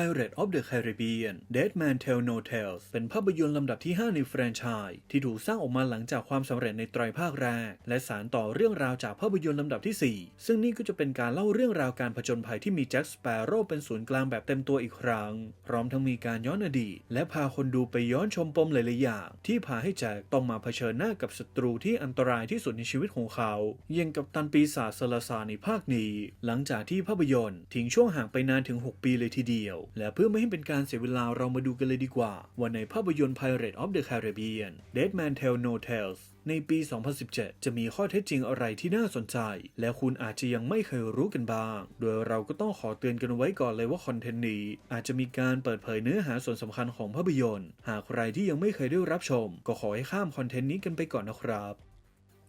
Pirate of the Caribbean Dead Man Tell No Tales เป็นภาพยนตร์ลำดับที่ 5 ในแฟรนไชส์ที่ถูกสร้างออกมาหลังจากความสำเร็จในไตรภาคแรก และสานต่อเรื่องราวจากภาพยนตร์ลำดับที่ 4 ซึ่งนี่ก็จะเป็นการเล่าเรื่องราวการผจญภัยที่มีแจ็คสเปโร่เป็นศูนย์กลางแบบเต็มตัวอีกครั้ง พร้อมทั้งมีการย้อนอดีต และพาคนดูไปย้อนชมปมหลายๆอย่าง ที่พาให้แจ็คต้องมาเผชิญหน้ากับศัตรูที่อันตรายที่สุดในชีวิตของเขาอยังกับตันปีศาจซาลาซาในภาคนี้ หลังจากที่ภาพยนตร์ทิ้งช่วงห่างไปนานถึง 6 ปีเลยทีเดียวและเพื่อไม่ให้เป็นการเสียเวลาเรามาดูกันเลยดีกว่า ว่าในภาพยนตร์ Pirates of the Caribbean Dead Man Tell No Tales ในปี 2017 จะมีข้อเท็จจริงอะไรที่น่าสนใจ และคุณอาจจะยังไม่เคยรู้กันบ้าง โดยเราก็ต้องขอเตือนกันไว้ก่อนเลยว่าคอนเทนต์นี้ อาจจะมีการเปิดเผยเนื้อหาส่วนสำคัญของภาพยนตร์ หากใครที่ยังไม่เคยได้รับชม ก็ขอให้ข้ามคอนเทนต์นี้กันไปก่อนนะครับ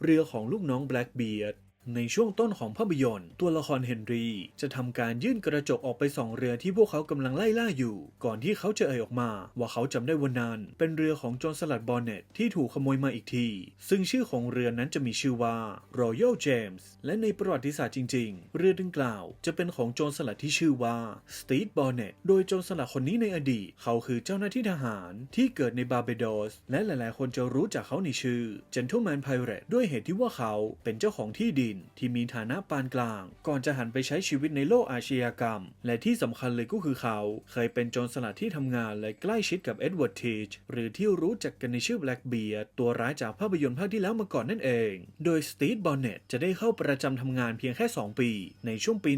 เรือของลูกน้อง Blackbeard ในช่วงต้นของภาพยนตร์ ตัวละครเฮนรี่จะทำการยื่นกระจกออกไปส่องเรือที่พวกเขากำลังไล่ล่าอยู่ ก่อนที่เขาจะเอ่ยออกมา ว่าเขาจำได้วันนั้นเป็นเรือของโจรสลัดบอนเนตที่ถูกขโมยมาอีกที ซึ่งชื่อของเรือนั้นจะมีชื่อว่า Royal James และในประวัติศาสตร์จริง ๆ เรือดังกล่าวจะเป็นของโจรสลัดที่ชื่อว่า Steve Bonnet โดยโจรสลัดคนนี้ในอดีต เขาคือเจ้าหน้าที่ทหารที่เกิดในบาร์เบโดสและหลาย ๆ คนจะรู้จักเขาในชื่อ Gentleman Pirate ด้วยเหตุที่ว่าเขาเป็นเจ้าของที่ดินที่มีฐานะปานกลาง ก่อนจะหันไปใช้ชีวิตในโลกอาชญากรรม และที่สำคัญเลยก็คือเขา เคยเป็นโจรสลัดที่ทำงานและใกล้ชิดกับเอ็ดเวิร์ดทีชหรือที่รู้จักกันในชื่อ Blackbeard ตัวร้ายจากภาพยนตร์ภาคที่แล้วมาก่อนนั่นเอง โดยสตีฟบอนเน็ตจะได้เข้าประจำทำงานเพียงแค่ 2 ปี ในช่วงปี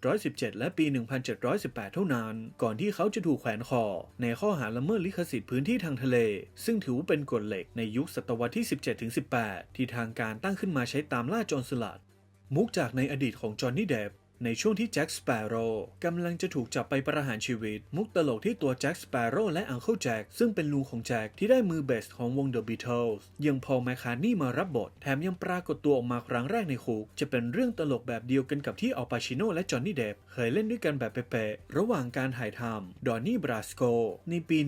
1717 และปี 1718 เท่านั้น ก่อนที่เขาจะถูกแขวนคอ ในข้อหาละเมิดลิขสิทธิ์พื้นที่ทางทะเล ซึ่งถือว่าเป็นกฎเหล็กในยุคศตวรรษที่ 17-18 ที่ทางการตั้งขึ้นมาใช้ตามล่าโจรสลัด มุกจากในอดีตของจอห์นนี่เดบ ในช่วงที่แจ็คสเปโร่กำลังจะถูกจับไปประหารชีวิต มุกตลกที่ตัวแจ็คสเปโร่และอังเคิลแจ็คซึ่งเป็นลุงของแจ็คที่ได้มือเบสของวง The Beatles ยังพอลแมคคาร์นี่มารับบท แถมยังปรากฏตัวออกมาครั้งแรกในคุก จะเป็นเรื่องตลกแบบเดียวกันกับที่อัลปาชิโนและจอห์นนี่เดฟเคยเล่นด้วยกันแบบเป๊ะๆระหว่างการถ่ายทำดอนนี่บราสโกในปี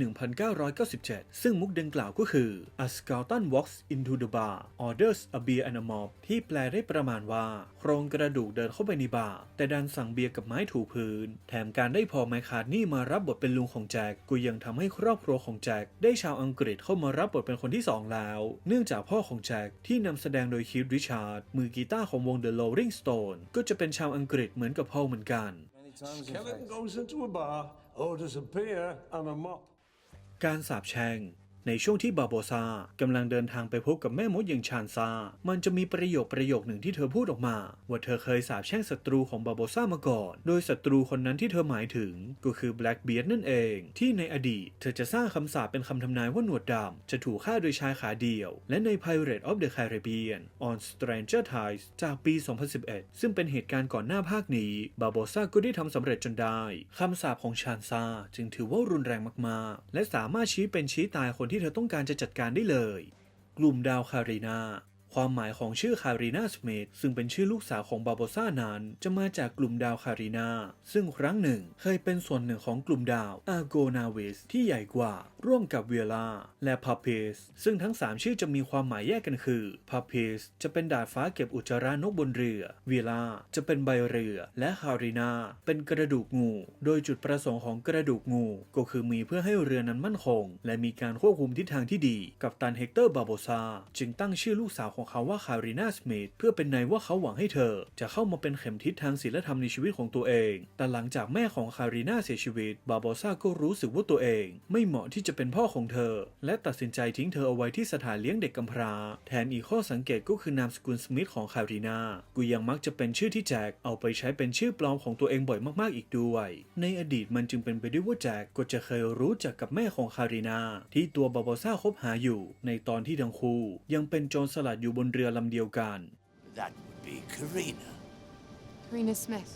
1997 ซึ่งมุกดังกล่าวก็คือ A skeleton walks into the bar orders a beer and a mop ที่แปลได้ประมาณว่าโครงกระดูกเดินเข้าไปในบาร์แต่ดันสั่งเบียร์กับไม้ถูพื้น แถมการได้พอแมคคาร์นี่มารับบทเป็นลุงของแจ็คก็ยังทำให้ครอบครัวของแจ็คได้ชาวอังกฤษเข้ามารับบทเป็นคนที่สองแล้ว เนื่องจากพ่อของแจ็คที่นำแสดงโดยคิดริชาร์ดมือกีตาร์ของวง The Rolling Stone ก็จะเป็นชาวอังกฤษเหมือนกับพอลเหมือนกัน Skeleton goes into a bar, orders a beer and a mop. การสาบแช่ง ในช่วงที่บาโบซากำลังเดินทางไปพบกับแม่มดอย่างชานซา มันจะมีประโยคประโยคหนึ่งที่เธอพูดออกมา ว่าเธอเคยสาบแช่งศัตรูของบาโบซามาก่อน โดยศัตรูคนนั้นที่เธอหมายถึง ก็คือแบล็กเบียร์นั่นเอง ที่ในอดีต เธอจะสร้างคำสาปเป็นคำทำนายว่าหนวดดำจะถูกฆ่าโดยชายขาเดียว และใน Pirate of the Caribbean on Stranger Tides จากปี 2011 ซึ่งเป็นเหตุการณ์ก่อนหน้าภาคนี้ บาโบซาก็ได้ทำสำเร็จจนได้คำสาปของชานซาจึงถือว่ารุนแรงมากๆ และสามารถชี้เป็นชี้ตายคนที่ที่เธอต้องการจะจัดการได้เลย กลุ่มดาวคารีนา ความหมายของชื่อคารีนาสเมธซึ่งเป็นชื่อลูกสาวของบาโบซ่านั้นจะมาจากกลุ่มดาวคารีนาซึ่งครั้งหนึ่งเคยเป็นส่วนหนึ่งของกลุ่มดาวอาโกนาวิสที่ใหญ่กว่า ร่วมกับเวลา และพาเพสซึ่งทั้ง 3 ชื่อจะมีความหมายแยกกันคือพาเพสจะเป็นดาดฟ้าเก็บอุจจาระนกบนเรือ เวลาจะเป็นใบเรือ และคารีนาเป็นกระดูกงู โดยจุดประสงค์ของกระดูกงู ก็คือมีเพื่อให้เรือนั้นมั่นคง และมีการควบคุมทิศทางที่ดี กับตันเฮกเตอร์บาโบซาจึงตั้งชื่อลูกสาวของเขาว่าคารีนาสมิธเพื่อเป็นในว่าเขาหวังให้เธอ จะเข้ามาเป็นเข็มทิศทางศีลธรรมในชีวิตของตัวเอง แต่หลังจากแม่ของคารีนาเสียชีวิต บาโบซาก็รู้สึกว่าตัวเอง ไม่เหมาะที่จะเป็นพ่อของเธอ และตัดสินใจทิ้งเธอเอาไว้ที่สถานเลี้ยงเด็กกำพร้าแทนอีกข้อสังเกตก็คือนามสกุลสมิธของคารีนากูยังมักจะเป็นชื่อที่แจ็คเอาไปใช้เป็นชื่อปลอมของตัวเองบ่อยมากๆอีกด้วย ในอดีตมันจึงเป็นไปได้ว่าแจ็คก็จะเคยรู้จักกับแม่ของคารีนาที่ตัวบาโบซาคบหาอยู่ ในตอนที่ทั้งคู่ยังเป็นโจรสลัดอยู่บนเรือลำเดียวกัน That would be Karina. Karina Smith.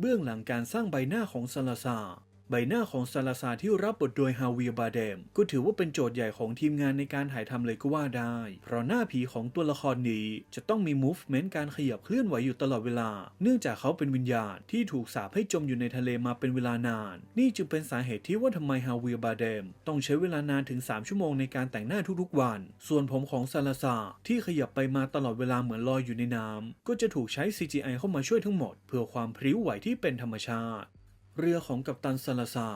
เบื้องหลังการสร้างใบหน้าของซาลาซาร์ ใบหน้าของซาลาซาที่รับบทโดยฮาเวียร์บาเดม ก็ถือว่าเป็นโจทย์ใหญ่ของทีมงานในการถ่ายทำเลยก็ว่าได้ เพราะหน้าผีของตัวละครนี้จะต้องมี movement การขยับเคลื่อนไหวอยู่ตลอดเวลา เนื่องจากเขาเป็นวิญญาณที่ถูกสาปให้จมอยู่ในทะเลมาเป็นเวลานาน นี่จึงเป็นสาเหตุที่ว่าทำไมฮาเวียร์บาเดม ต้องใช้เวลานานถึง 3 ชั่วโมงในการแต่งหน้าทุกๆวัน ส่วนผมของซาลาซาที่ขยับไปมาตลอดเวลาเหมือนลอยอยู่ในน้ำก็จะถูกใช้ CGI เข้ามาช่วยทั้งหมด เพื่อความพริ้วไหวที่เป็นธรรมชาติ เรือของกัปตันซาลาซา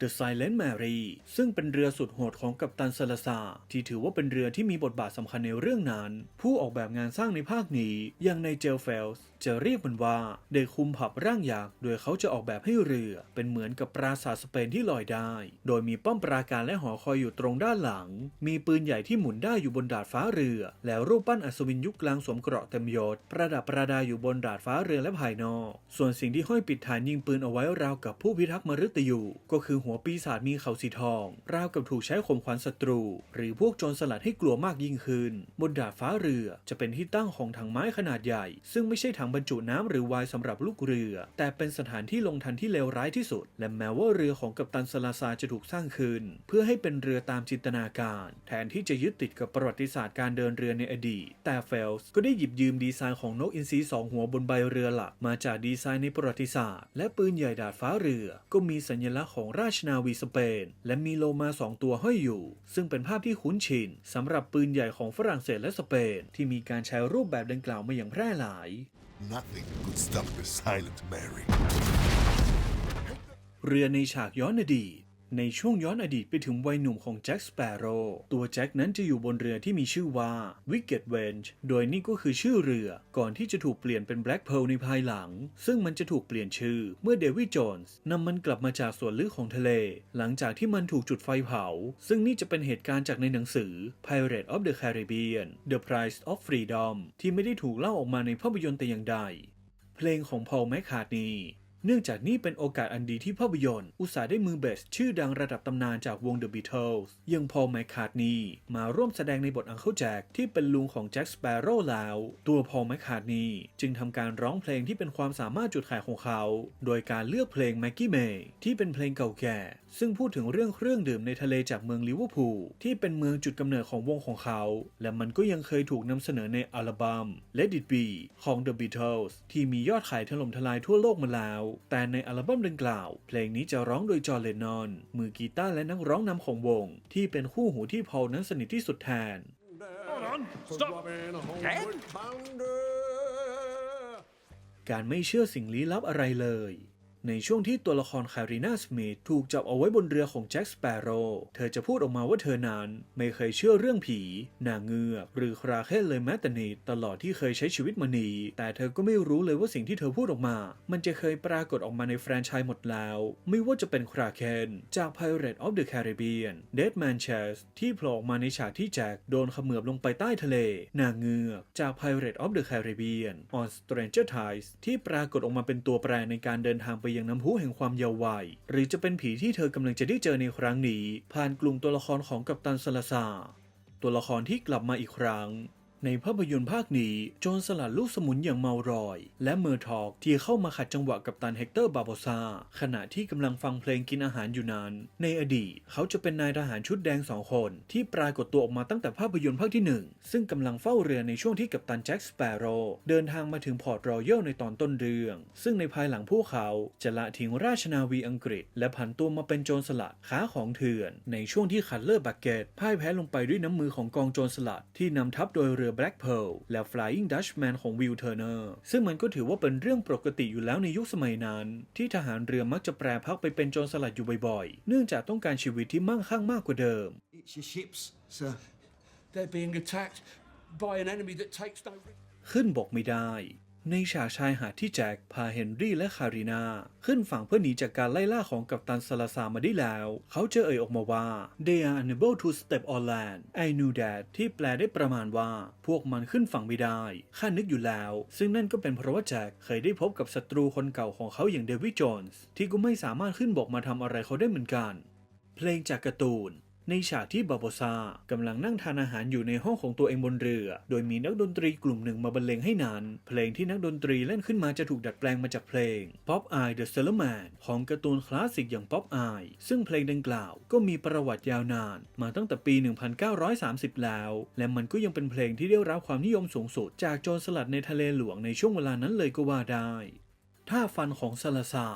The Silent Mary ซึ่งเป็นเรือสุดโหดของกัปตันซาลาซา ที่ถือว่าเป็นเรือที่มีบทบาทสำคัญในเรื่องนั้น ผู้ออกแบบงานสร้างในภาคนี้อย่างในเจลเฟลส์ จะเรียกมันว่าเด็กคุมผับร่างยักษ์ โดยเขาจะออกแบบให้เรือเป็นเหมือนกับปราสาทสเปนที่ลอยได้ โดยมีป้อมปราการและหอคอยอยู่ตรงด้านหลัง มีปืนใหญ่ที่หมุนได้อยู่บนดาดฟ้าเรือ แล้วรูปปั้นอัศวินยุคกลางสวมเกราะเต็มยศประดับประดาอยู่บนดาดฟ้าเรือและภายนอก ส่วนสิ่งที่ห้อยปิดฐานยิงปืนเอาไว้ราวกับผู้พิทักษ์มฤตยู ก็คือหัวปีศาจมีเขาสีทอง ราวกับถูกใช้ข่มขวัญศัตรู หรือพวกโจรสลัดให้กลัวมากยิ่งขึ้น บนดาดฟ้าเรือจะเป็นที่ตั้งของถังไม้ขนาดใหญ่ ซึ่งไม่ใช่ถังบรรจุน้ำหรือไวน์สำหรับลูกเรือ แต่เป็นสถานที่ลงทันที่เลวร้ายที่สุด และแม้ว่าเรือของกัปตันซาลาซาจะถูกสร้างขึ้น เพื่อให้เป็นเรือตามจินตนาการ แทนที่จะยึดติดกับประวัติศาสตร์การเดินเรือในอดีต แต่เฟลส์ก็ได้หยิบยืมดีไซน์ของนกอินทรีสองหัวบนใบเรือหลักมาจากดีไซน์ในประวัติศาสตร์ และปืนใหญ่ดาดฟ้าเรือ ก็มีสัญลักษณ์ของราชนาวีสเปน และมีโลมาสองตัวห้อยอยู่ ซึ่งเป็นภาพที่คุ้นชินสำหรับปืนใหญ่ของฝรั่งเศสและสเปน ที่มีการใช้รูปแบบดังกล่าวมาอย่างแพร่หลาย Nothing could stop the silent Mary. เรือในฉากย้อนอดีต ในช่วงย้อนอดีตไปถึงวัยหนุ่มของแจ็คสเปโร่ตัวแจ็คนั้นจะอยู่บนเรือที่มีชื่อว่า Wicked Venge โดยนี่ก็คือชื่อเรือก่อนที่จะถูกเปลี่ยนเป็น Black Pearl ในภายหลัง ซึ่งมันจะถูกเปลี่ยนชื่อเมื่อเดวิดโจนส์นำมันกลับมาจากส่วนลึกของทะเล หลังจากที่มันถูกจุดไฟเผา ซึ่งนี่จะเป็นเหตุการณ์จากในหนังสือ Pirate of the Caribbean The Price of Freedom ที่ไม่ได้ถูกเล่าออกมาในภาพยนตร์แต่อย่างใด เพลงของพอลแมคคาร์นี เนื่องจากนี่เป็นโอกาสอันดีที่ภาพยนตร์ อุตสาห์ได้มือเบส ชื่อดังระดับตำนานจากวง The Beatles ยังพอลแมคคาร์ทนีมาร่วมแสดงในบทอังเคิลแจ็คที่เป็นลุงของแจ็คสเปโร่แล้ว ตัวพอลแมคคาร์ทนีจึงทำการร้องเพลงที่เป็นความสามารถจุดขายของเขา โดยการเลือกเพลง Maggie May ที่เป็นเพลงเก่าแก่ ซึ่งพูดถึงเรื่องเครื่องดื่มในทะเลจากเมืองลิเวอร์พูลที่เป็นเมืองจุดกำเนิดของวงของเขา และมันก็ยังเคยถูกนำเสนอในอัลบั้ม Let It Be ของ The Beatles ที่มียอดขายถล่มทลายทั่วโลกมาแล้วแต่ในอัลบั้มดังกล่าว เพลงนี้จะร้องโดยจอห์นเลนนอน มือกีตาร์และนักร้องนำของวง ที่เป็นคู่หูที่พอลนั้นสนิทที่สุดแทน Hold on. Stop. Homeward bounder. การไม่เชื่อสิ่งลี้ลับอะไรเลย ในช่วงที่ตัวละครคารีนาสมิธถูกจับเอาไว้บนเรือของแจ็คสเปโร่เธอจะพูดออกมาว่าเธอนั้นไม่เคยเชื่อเรื่องผีนางเงือกหรือคราเคนเลยแม้แต่นิดตลอดที่เคยใช้ชีวิตมานีแต่เธอก็ไม่รู้เลยว่าสิ่งที่เธอพูดออกมา มันจะเคยปรากฏออกมาในแฟรนไชส์หมดแล้ว ไม่ว่าจะเป็นคราเคนจาก Pirate of the Caribbean Dead Man Chest ที่โผล่ออกมาในฉากที่แจ็คโดนเขมือบลงไปใต้ทะเล นางเงือกจาก Pirate of the Caribbean on Stranger Tides ที่ปรากฏออกมาเป็นตัวแปรในการเดินทางไปยังน้ำพุแห่งความเยาว์วัย หรือจะเป็นผีที่เธอกำลังจะได้เจอในครั้งนี้ ผ่านกลุ่มตัวละครของกัปตันซาลาซาตัวละครที่กลับมาอีกครั้ง ในภาพยนตร์ภาคนี้โจรสลัดลูกสมุนอย่างเมารอย และเมอร์ทอกที่เข้ามาขัดจังหวะกับตันเฮกเตอร์บาโบซาขณะที่กำลังฟังเพลงกินอาหารอยู่นั้น ในอดีตเขาจะเป็นนายทหารชุดแดงสองคน ที่ปรากฏตัวออกมาตั้งแต่ภาพยนตร์ภาคที่หนึ่งซึ่งกำลังเฝ้าเรือในช่วงที่กัปตันแจ็คสเปโรเดินทางมาถึงพอร์ตรอยัลในตอนต้นเรื่อง ซึ่งในภายหลังพวกเขาจะละทิ้งราชนาวีอังกฤษ และผันตัวมาเป็นโจรสลัดค้าของเถื่อน ในช่วงที่คัตเลอร์บักเกตพ่ายแพ้ลงไปด้วยน้ำมือของกองโจรสลัดที่นำทัพโดยเรือแบล็กเพลและ Flying Dutchman ของวิลเทอร์เนอร์ซึ่งมันก็ถือว่าเป็นเรื่องปกติอยู่แล้วในยุคสมัยนั้น ที่ทหารเรือมักจะแปรพักไปเป็นโจรสลัดอยู่บ่อยๆ เนื่องจากต้องการชีวิตที่มั่งคั่งมากกว่าเดิม It's your ships, sir. They're being attacked by an enemy that takes no risk. ขึ้นบกไม่ได้ ในฉากชายหาดที่แจ็คพาเฮนรี่และคารีนาขึ้นฝั่งเพื่อหนีจากการไล่ล่าของกัปตันซาลาซามาได้แล้ว เขาจะเอ่ยออกมาว่า they are unable to step on land I knew that ที่แปลได้ประมาณว่า พวกมันขึ้นฝั่งไม่ได้ข้านึกอยู่แล้ว ซึ่งนั่นก็เป็นเพราะว่าแจ็คเคยได้พบกับศัตรูคนเก่าของเขาอย่างเดวิดโจนส์ที่ก็ไม่สามารถขึ้นบกมาทำอะไรเขาได้เหมือนกัน เพลงจากการ์ตูน ในฉากที่บาโบซากำลังนั่งทานอาหารอยู่ในห้องของตัวเองบนเรือ โดยมีนักดนตรีกลุ่มหนึ่งมาบรรเลงให้นั้นเพลงที่นักดนตรีเล่นขึ้นมาจะถูกดัดแปลงมาจากเพลง Pop Eye the Sailor Man ของการ์ตูนคลาสสิกอย่าง Pop Eye ซึ่งเพลงดังกล่าวก็มีประวัติยาวนาน มาตั้งแต่ปี 1930 แล้ว และมันก็ยังเป็นเพลงที่ได้รับความนิยมสูงสุด จากโจรสลัดในทะเลหลวงในช่วงเวลานั้นเลยก็ว่าได้ท่าฟันของซาลาซา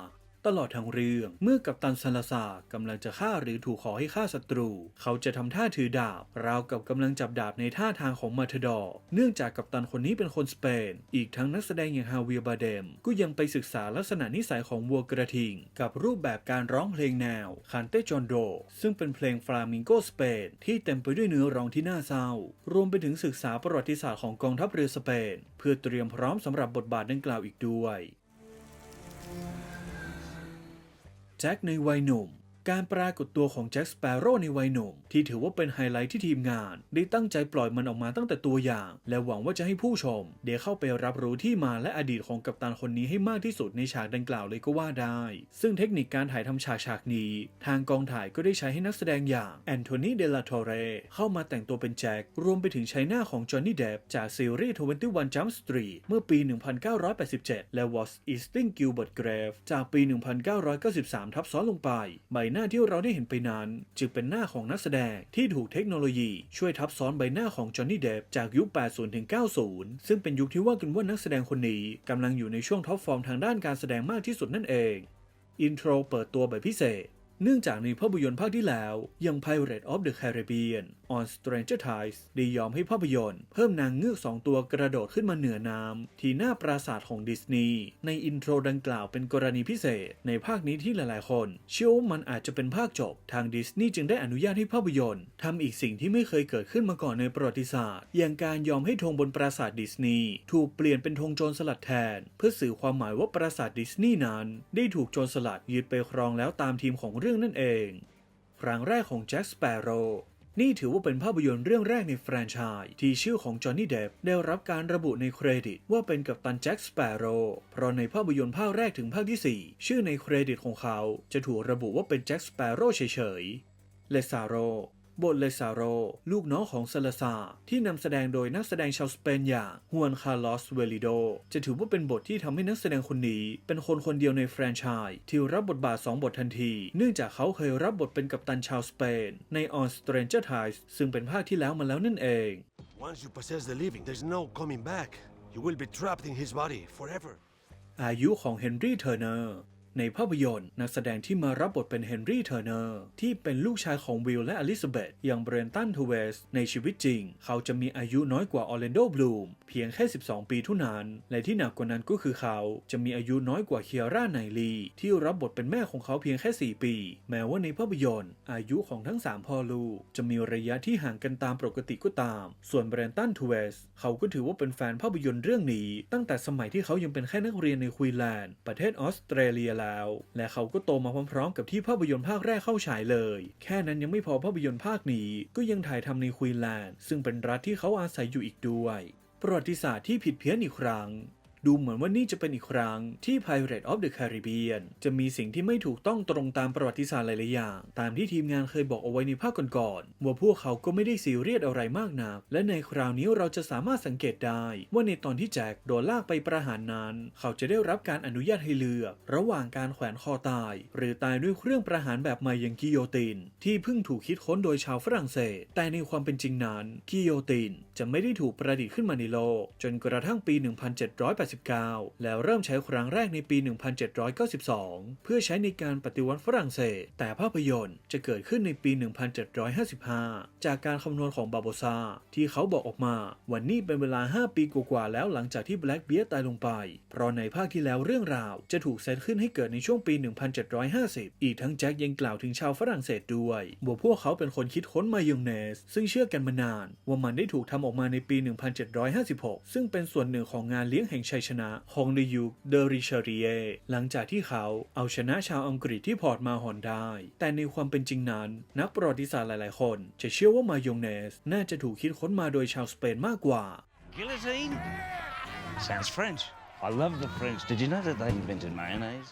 ตลอดทั้งเรื่อง เมื่อกัปตันซาลาซากำลังจะฆ่าหรือถูกขอให้ฆ่าศัตรู เขาจะทำท่าถือดาบ ราวกับกำลังจับดาบในท่าทางของมาเทดอร์เนื่องจากกัปตันคนนี้เป็นคนสเปน อีกทั้งนักแสดงอย่างฮาเวียบาเดม ก็ยังไปศึกษาลักษณะนิสัยของวัวกระทิง กับรูปแบบการร้องเพลงแนวคานเตจอนโด ซึ่งเป็นเพลงฟลามิงโกสเปนที่เต็มไปด้วยเนื้อร้องที่น่าเศร้า รวมไปถึงศึกษาประวัติศาสตร์ของกองทัพเรือสเปน เพื่อเตรียมพร้อมสำหรับบทบาทดังกล่าวอีกด้วย แจ็คในวัยหนุ่ม การปรากฏตัวของแจ็คสเปโร่ในวัยหนุ่ม ที่ถือว่าเป็นไฮไลท์ที่ทีมงาน ได้ตั้งใจปล่อยมันออกมาตั้งแต่ตัวอย่าง และหวังว่าจะให้ผู้ชมได้เข้าไปรับรู้ที่มาและอดีตของกัปตันคนนี้ให้มากที่สุดในฉากดังกล่าวเลยก็ว่าได้ ซึ่งเทคนิคการถ่ายทำฉากฉากนี้ ทางกองถ่ายก็ได้ใช้ให้นักแสดงอย่างแอนโทนีเดลาโทเรเข้ามาแต่งตัวเป็นแจ็ครวมไปถึงใช้หน้าของจอห์นนี่เดฟจากซีรีส์21 Jump Street เมื่อปี 1987 และ Was Easting Gilbert Grave จากปี 1993 ทับซ้อนลงไปใบหน้าที่เราได้เห็นไปนั้น จึงเป็นหน้าของนักแสดงที่ถูกเทคโนโลยีช่วยทับซ้อนใบหน้าของจอห์นนี่เดฟจากยุค 80 ถึง 90 ซึ่งเป็นยุคที่ว่ากันว่านักแสดงคนนี้กำลังอยู่ในช่วงท็อปฟอร์มทางด้านการแสดงมากที่สุดนั่นเองอินโทรเปิดตัวแบบพิเศษ เนื่องจากในภาพยนตร์ภาคที่แล้วยัง Pirate of the Caribbean on Stranger Tides ได้ยอมให้ภาพยนตร์ เพิ่มนางเงือกสองตัวกระโดดขึ้นมาเหนือน้ำที่หน้าปราสาทของดิสนีย์ในอินโทรดังกล่าวเป็นกรณีพิเศษ ในภาคนี้ที่หลายๆ คน เชื่อว่ามันอาจจะเป็นภาคจบ ทางดิสนีย์จึงได้อนุญาตให้ภาพยนตร์ทำอีกสิ่งที่ไม่เคยเกิดขึ้นมาก่อนในประวัติศาสตร์ อย่างการยอมให้ธงบนปราสาทดิสนีย์ถูกเปลี่ยนเป็นธงโจรสลัดแทน เพื่อสื่อความหมายว่าปราสาทดิสนีย์นั้น ได้ถูกโจรสลัดยึดไปครองแล้วตามทีมของเรื่องนั่นเอง ครั้งแรกของแจ็คสเปโร นี่ถือว่าเป็นภาพยนตร์เรื่องแรกในแฟรนไชส์ที่ชื่อของจอห์นนี่เดฟได้รับการระบุในเครดิตว่าเป็นกัปตันแจ็คสเปโร่เพราะในภาพยนตร์ภาคแรกถึงภาคที่ 4 ชื่อในเครดิตของเขา จะถูกระบุว่าเป็นแจ็คสเปโร่เฉยๆ เลซาโร บทเลซาโร ลูกน้องของซาลาซาร์ที่นำแสดงโดยนักแสดงชาวสเปนอย่างฮวนคาร์ลอสเวลิโด จะถือว่าเป็นบทที่ทำให้นักแสดงคนนี้ เป็นคนคนเดียวในแฟรนไชส์ที่รับบทบาท 2 บททันที เนื่องจากเขาเคยรับบทเป็นกัปตันชาวสเปน ใน On Stranger Tides ซึ่งเป็นภาคที่แล้วมาแล้วนั่นเอง Once you possess the living, there's no coming back. You will be trapped in his body forever. อายุของเฮนรี่เทอร์เนอร์ ในภาพยนตร์ นักแสดงที่มารับบทเป็นเฮนรี่เทอร์เนอร์ที่เป็นลูกชายของวิลและอลิซาเบธอย่างเบรนตันทูเวสในชีวิตจริง เขาจะมีอายุน้อยกว่าออร์แลนโดบลูมเพียงแค่ 12 ปีเท่านั้น และที่หนักกว่านั้นก็คือเขาจะมีอายุน้อยกว่าเคียร่าไนลีที่รับบทเป็นแม่ของเขาเพียงแค่ 4 ปี แม้ว่าในภาพยนตร์ อายุของทั้ง 3 พ่อลูก จะมีระยะที่ห่างกันตามปกติก็ตาม ส่วนเบรนตันทูเวสเขาก็ถือว่าเป็นแฟนภาพยนตร์เรื่องนี้ ตั้งแต่สมัยที่เขายังเป็นแค่นักเรียนในควีนแลนด์ประเทศออสเตรเลียแล้วและเขาก็โตมาพร้อมๆ กับที่ภาพยนตร์ภาคแรกเข้าฉายเลย แค่นั้นยังไม่พอภาพยนตร์ภาคนี้ก็ยังถ่ายทำในควีนแลนด์ซึ่งเป็นรัฐที่เขาอาศัยอยู่อีกด้วย ประวัติศาสตร์ที่ผิดเพี้ยนอีกครั้ง ดูเหมือนว่านี่จะเป็นอีกครั้งที่ Pirate of the Caribbean จะมีสิ่งที่ไม่ถูกต้องตรงตามประวัติศาสตร์หลายๆอย่าง ตามที่ทีมงานเคยบอกเอาไว้ในภาคก่อนๆว่าพวกเขาก็ไม่ได้ซีเรียสอะไรมากนัก และในคราวนี้เราจะสามารถสังเกตได้ ว่าในตอนที่แจ็คโดนลากไปประหารนั้น เขาจะได้รับการอนุญาตให้เลือก ระหว่างการแขวนคอตาย หรือตายด้วยเครื่องประหารแบบใหม่อย่างกิโยติน ที่เพิ่งถูกคิดค้นโดยชาวฝรั่งเศส แต่ในความเป็นจริงนั้นกิโยติน จะไม่ได้ถูกประดิษฐ์ขึ้นมาในโลก จนกระทั่งปี 178 1789แล้วเริ่มใช้ครั้งแรกในปี 1792 เพื่อใช้ในการปฏิวัติฝรั่งเศส แต่ภาพยนตร์จะเกิดขึ้นในปี 1755 จากการคำนวณของบาโบซาที่เขาบอกออกมา วันนี้เป็นเวลา 5 ปีกว่าๆแล้วหลังจากที่แบล็กเบียร์ตายลงไป เพราะในภาคที่แล้วเรื่องราว จะถูกเซตขึ้นให้เกิดในช่วงปี 1750 อีกทั้งแจ็คยังกล่าวถึงชาวฝรั่งเศสด้วยว่าพวกเขาเป็นคนคิดค้นมายองเนส ซึ่งเชื่อกันมานาน ว่ามันได้ถูกทำออกมาในปี 1756 ซึ่งเป็นส่วนหนึ่งของงานเลี้ยงแห่งชัยชนะของในยุคเดริชารีเอหลังจากที่เขาเอาชนะชาวอังกฤษที่พอร์ตมาฮอนได้ แต่ในความเป็นจริงนั้น นักประวัติศาสตร์หลาย ๆ คน จะเชื่อว่ามายองเนส น่าจะถูกคิดค้นมาโดยชาวสเปนมากกว่า Guillotine? Sounds French. I love the French. Did you know that they invented mayonnaise?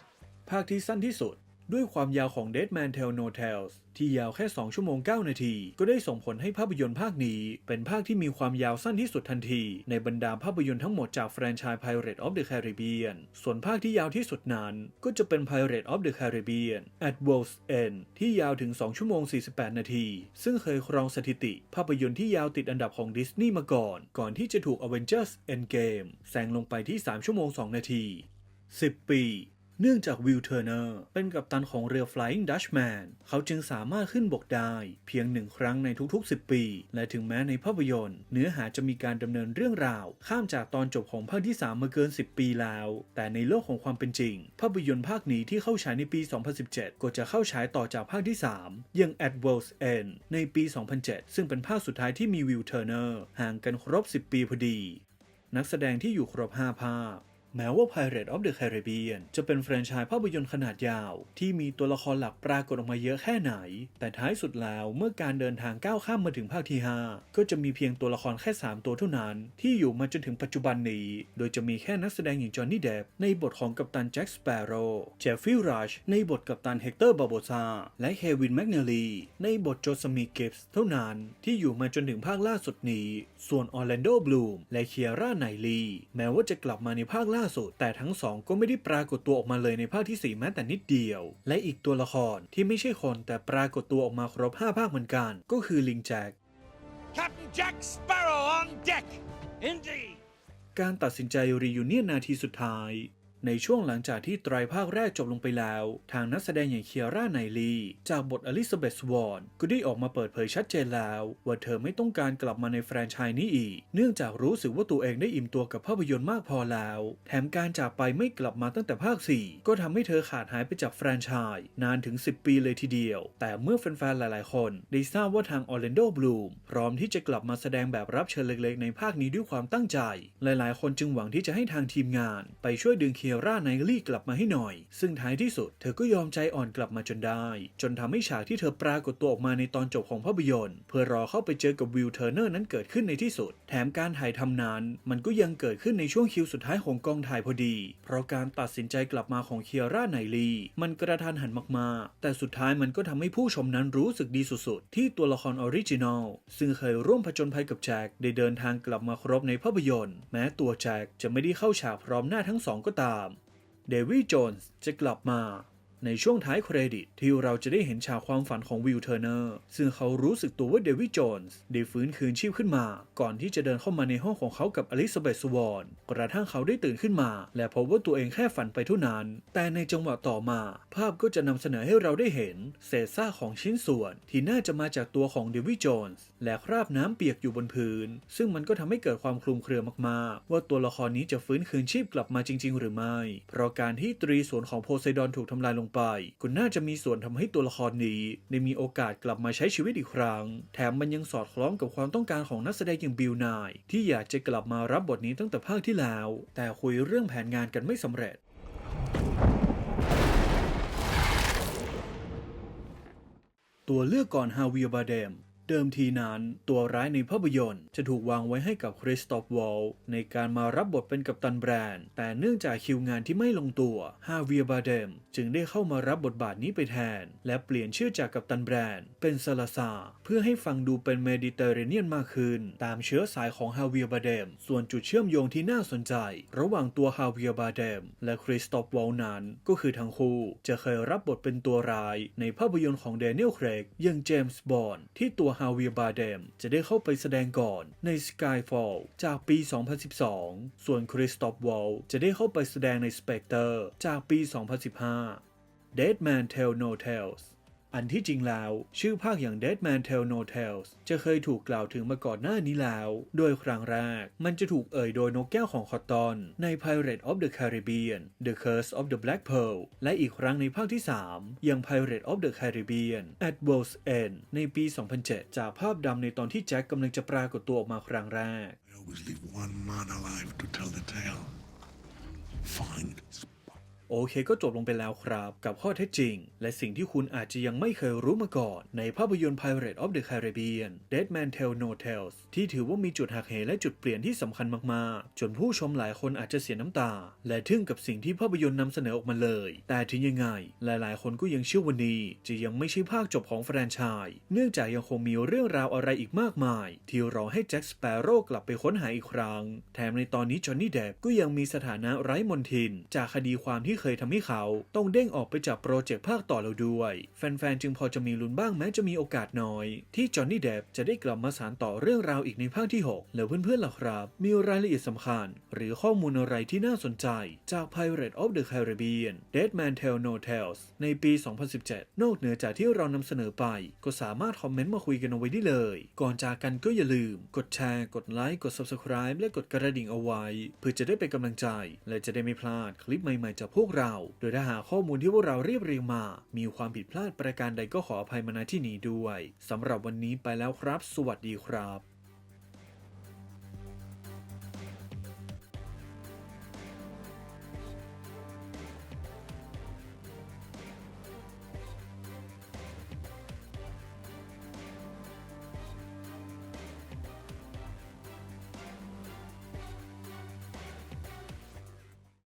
ภาคที่สั้นที่สุด ด้วยความยาวของ Dead Man Tell No Tales ที่ยาวแค่ 2 ชั่วโมง 9 นาที ก็ได้ส่งผลให้ภาพยนตร์ภาคนี้ เป็นภาคที่มีความยาวสั้นที่สุดทันที ในบรรดาภาพยนตร์ทั้งหมดจากแฟรนไชส์ Pirate of the Caribbean ส่วนภาคที่ยาวที่สุดนั้น ก็จะเป็น Pirate of the Caribbean at World's End ที่ยาวถึง 2 ชั่วโมง 48 นาที ซึ่งเคยครองสถิติ ภาพยนตร์ที่ยาวติดอันดับของดิสนีย์มาก่อน ก่อนที่จะถูก Avengers Endgame แซงลงไปที่ 3 ชั่วโมง 2 นาที 10 ปี เนื่องจากวิลเทอร์เนอร์เป็นกัปตันของเรือ Flying Dutchman เขาจึงสามารถขึ้นบกได้ เพียงหนึ่งครั้งในทุกๆ 10 ปี และถึงแม้ในภาพยนตร์ เนื้อหาจะมีการดำเนินเรื่องราว ข้ามจากตอนจบของภาคที่ 3 มาเกิน 10 ปีแล้ว แต่ในโลกของความเป็นจริง ภาพยนตร์ภาคนี้ที่เข้าฉายในปี 2017 ก็จะเข้าฉายต่อจากภาคที่ 3 ยัง At World's End ในปี 2007 ซึ่งเป็นภาคสุดท้ายที่มีวิลเทอร์เนอร์ห่างกันครบ 10 ปีพอดี นักแสดงที่อยู่ครบ 5 ภาค แม้ว่า Pirates of the Caribbean จะเป็นแฟรนไชส์ภาพยนตร์ขนาดยาว ที่มีตัวละครหลักปรากฏออกมาเยอะแค่ไหน แต่ท้ายสุดแล้วเมื่อการเดินทางก้าวข้ามมาถึงภาคที่ 5 ก็จะมีเพียงตัวละครแค่ 3 ตัวเท่านั้น ที่อยู่มาจนถึงปัจจุบันนี้ โดยจะมีแค่นักแสดงอย่างจอห์นนี่เดฟในบทของกัปตันแจ็คสเปโร่เจฟฟี่รัชในบทกัปตันเฮกเตอร์บาโบซาและเควินแมกเนลีในบทโจสมีเกิฟส์เท่านั้นที่อยู่มาจนถึงภาคล่าสุดนี้ ส่วนออร์แลนโดบลูมและเคียร่าไนลีแม้ว่าจะกลับมาในภาคล่าสุด แต่ทั้งสองก็ไม่ได้ปรากฏตัวออกมาเลยในภาคที่ 4 แม้แต่นิดเดียว และอีกตัวละครที่ไม่ใช่คนแต่ปรากฏตัวออกมาครบ 5 ภาคเหมือนกัน ก็คือลิงแจ็ค Captain Jack Sparrow on deck! Indeed! การตัดสินใจรียูเนียนนาทีสุดท้าย ในช่วงหลังจากที่ไตรภาคแรกจบลงไปแล้ว ทางนักแสดงอย่างเคียร่าไนลีจากบทอลิซาเบธสวอนก็ได้ออกมาเปิดเผยชัดเจนแล้ว ว่าเธอไม่ต้องการกลับมาในแฟรนไชส์นี้อีก เนื่องจากรู้สึกว่าตัวเองได้อิ่มตัวกับภาพยนตร์มากพอแล้ว แถมการจากไปไม่กลับมาตั้งแต่ภาค 4 ก็ทำให้เธอขาดหายไปจากแฟรนไชส์นานถึง 10 ปีเลยทีเดียว แต่เมื่อแฟนๆหลายๆ คนได้ทราบว่าทางออร์แลนโดบลูมพร้อมที่จะกลับมาแสดงแบบรับเชิญเล็กๆ ในภาคนี้ด้วยความตั้งใจ หลายๆ คนจึงหวังที่จะให้ทางทีมงาน ไปช่วยดึงเคียร่าไนลี่กลับมาให้หน่อย ซึ่งท้ายที่สุดเธอก็ยอมใจอ่อนกลับมาจนได้ จนทำให้ฉากที่เธอปรากฏตัวออกมาในตอนจบของภาพยนตร์ เพื่อรอเข้าไปเจอกับวิลเทอร์เนอร์นั้นเกิดขึ้นในที่สุด แถมการถ่ายทำนั้น มันก็ยังเกิดขึ้นในช่วงคิวสุดท้ายของกองถ่ายพอดี เพราะการตัดสินใจกลับมาของเคียร่าไนลี่มันกระทันหันมากๆ แต่สุดท้ายมันก็ทำให้ผู้ชมนั้นรู้สึกดีสุดๆ ที่ตัวละครออริจินอลซึ่งเคยร่วมผจญภัยกับแจ็คได้เดินทางกลับมาครบในภาพยนตร์ แม้ตัวแจ็คจะไม่ได้เข้าฉากพร้อมหน้าทั้งสองก็ตาม เดวิดโจนส์จะกลับมา ในช่วงท้ายเครดิต ที่เราจะได้เห็นฉากความฝันของวิลเทอร์เนอร์ซึ่งเขารู้สึกตัวว่าเดวิดโจนส์ได้ฟื้นคืนชีพขึ้นมา ก่อนที่จะเดินเข้ามาในห้องของเขากับอลิซาเบธสวอนกระทั่งเขาได้ตื่นขึ้นมา และพบว่าตัวเองแค่ฝันไปเท่านั้น แต่ในจังหวะต่อมา ภาพก็จะนำเสนอให้เราได้เห็นเศษซากของชิ้นส่วน ที่น่าจะมาจากตัวของเดวิดโจนส์และคราบน้ำเปียกอยู่บนพื้น ซึ่งมันก็ทำให้เกิดความคลุมเครือมากๆ ว่าตัวละครนี้จะฟื้นคืนชีพกลับมาจริง ๆ หรือไม่ เพราะการที่ตรีส่วนของโพไซดอนถูกทำลายลงไป ก็น่าจะมีส่วนทำให้ตัวละครนี้ได้มีโอกาสกลับมาใช้ชีวิตอีกครั้ง แถมมันยังสอดคล้องกับความต้องการของนักแสดงอย่างบิลนายที่อยากจะกลับมารับบทนี้ตั้งแต่ภาคที่แล้ว แต่คุยเรื่องแผนงานกันไม่สำเร็จตัวเลือกก่อนฮาวิลบาเดม เดิมทีนั้นตัวร้ายในภาพยนตร์จะถูกวางไว้ให้กับคริสตอฟวอลในการมารับบทเป็นกัปตันแบรนด์ แต่เนื่องจากคิวงานที่ไม่ลงตัวฮาเวิลบาเดมจึงได้เข้ามารับบทบาทนี้ไปแทน และเปลี่ยนชื่อจากกัปตันแบรนด์ เป็นซาลาซาเพื่อให้ฟังดูเป็นเมดิเตอร์เรเนียนมากขึ้น ตามเชื้อสายของฮาเวิลบาเดม ส่วนจุดเชื่อมโยงที่น่าสนใจ ระหว่างตัวฮาเวิลบาเดม และคริสตอฟวอลนั้นก็คือทั้งคู่จะเคยรับบทเป็นตัวร้ายในภาพยนตร์ของเดนิเอลเครกย่างเจมส์บอนด์ที่ตัวฮาวิลบาเดมจะได้เข้าไปแสดงก่อนใน Skyfall จากปี 2012 ส่วนคริสตอฟวอลจะได้เข้าไปแสดงใน Spectre จากปี 2015 Dead Man Tell No Tales อันที่จริงแล้ว ชื่อภาคอย่าง Dead Man Tell No Tales จะเคยถูกกล่าวถึงมาก่อนหน้านี้แล้ว โดยครั้งแรก มันจะถูกเอ่ยโดยนกแก้วของคอตตอน ใน Pirate of the Caribbean The Curse of the Black Pearl และอีกครั้งในภาคที่3ยัง Pirate of the Caribbean At World's End ในปี 2007 จากภาพดำในตอนที่แจ็คกำลังจะปรากฏตัวออกมาครั้งแรก Find โอเคก็จบลงไปแล้วครับ กับข้อเท็จจริง และสิ่งที่คุณอาจจะยังไม่เคยรู้มาก่อน ในภาพยนตร์ Pirate of the Caribbean Dead Man Tell No Tales ที่ถือว่ามีจุดหักเหและจุดเปลี่ยนที่สำคัญมากๆ จนผู้ชมหลายคนอาจจะเสียน้ำตา และทึ่งกับสิ่งที่ภาพยนตร์นำเสนอออกมาเลย แต่ถึงยังไง หลายๆ คนก็ยังเชื่อวันนี้ จะยังไม่ใช่ภาคจบของแฟรนไชส์เนื่องจากยังคงมีเรื่องราวอะไรอีกมากมาย ที่รอให้แจ็คสเปโร่กลับไปค้นหาอีกครั้ง แถมในตอนนี้จอห์นนี่เดฟก็ยังมีสถานะไร้มนทิน จากคดีความที่เคยทำให้เขาต้องเด้งออกไปจากโปรเจกต์ภาคต่อแล้วด้วย แฟนๆ จึงพอจะมีลุ้นบ้างแม้จะมีโอกาสน้อย ที่จอห์นนี่เดฟจะได้กลับมาสานต่อเรื่องราวอีกในภาคที่ 6 แล้วเพื่อนๆล่ะครับ มีรายละเอียดสำคัญ หรือข้อมูลอะไรที่น่าสนใจ จาก Pirate of the Caribbean Dead Man Tell No Tales ในปี 2017 นอกเหนือจากที่เรานำเสนอไป ก็สามารถคอมเมนต์มาคุยกันเอาไว้ได้เลย ก่อนจากกันก็อย่าลืม กดแชร์ กดไลค์ กด Subscribe และกดกระดิ่งเอาไว้ เพื่อจะได้เป็นกำลังใจ และจะได้ไม่พลาดคลิปใหม่ๆจากพวกเรา โดยถ้าหากข้อมูลที่พวกเราเรียบเรียงมา มีความผิดพลาดประการใดก็ขออภัยมาณที่นี้ด้วยสำหรับวันนี้ไปแล้วครับ สวัสดีครับ